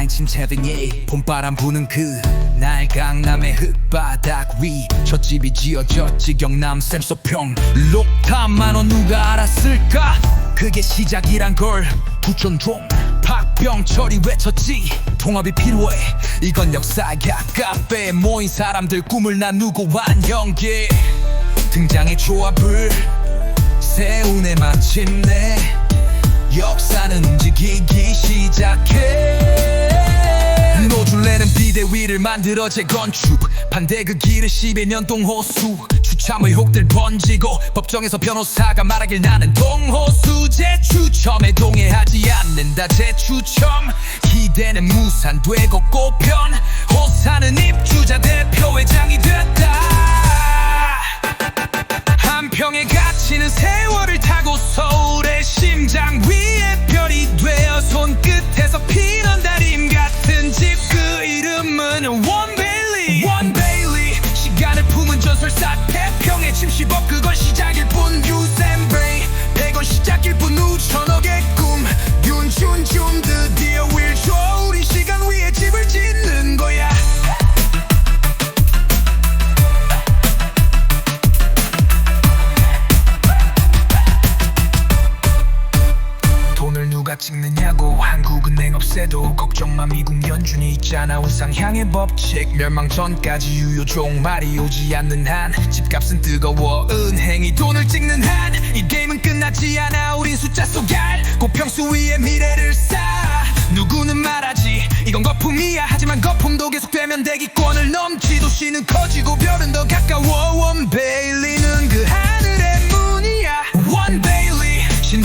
아침 새벽에 봄바람 부는 그날 강남의 흙바닥 위첫 집이 지어졌지 경남 샘소평 록탐만원 누가 알았을까? 그게 시작이란 걸 부천종 박병철이 외쳤지. 통합이 필요해. 이건 역사야 카페에 모인 사람들 꿈을 나누고 완연계. 등장의 조합을 세운에 마침내 역사는 움직이기 시작해 노줄레는 비대위를 만들어 재건축. 반대 그 길을 10여 동호수. 추참 의혹들 번지고 법정에서 변호사가 말하길 나는 동호수. 재추첨에 동의하지 않는다. 재추첨. 기대는 무산되고 꽃편 태평의 침시법 그 찍느냐고 한국은행 없애도 걱정마 미국 연준이 있잖아. 우상향의 법칙 멸망 전까지 유효 종말이 오지 않는 한 집값은 뜨거워 은행이 돈을 찍는 한. 이 게임은 끝나지 않아 우린 숫자 속 알. 고 평수 위에 미래를 쌓아. 누구는 말하지? 이건 거품이야. 하지만 거품도 계속되면 대기권을 넘지. 도시는 커지고 별은 더 가까워. 원베일리는 그하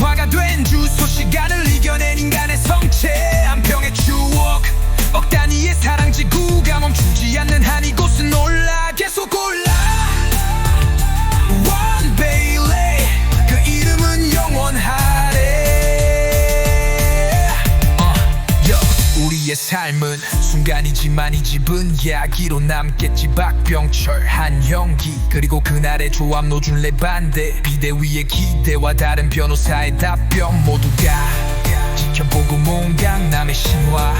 화가 된 주소 시간을 이겨낸 인간의 삶은 순간이지만 이 집은 이야기로 남겠지. 박병철 한영기 그리고 그날의 조합 노준래 반대. 비대 위의 기대와 다른 변호사의 답변 모두가 지켜보고 몬 강남의 신화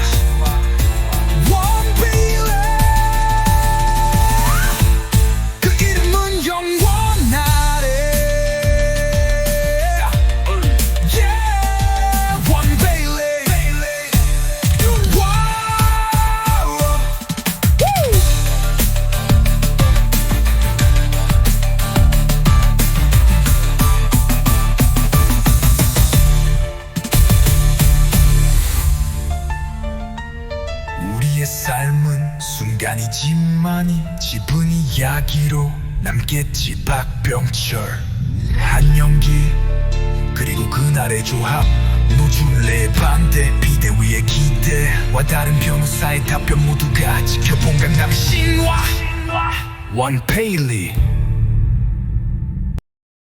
순간이지만 이 집은 이야기로 남겠지 박병철. 한영기 그리고 그날의 조합. 노줄레의 반대 비대 위의 기대와 다른 변호사의 답변 모두가 지켜본 강남의 신화. 원페일리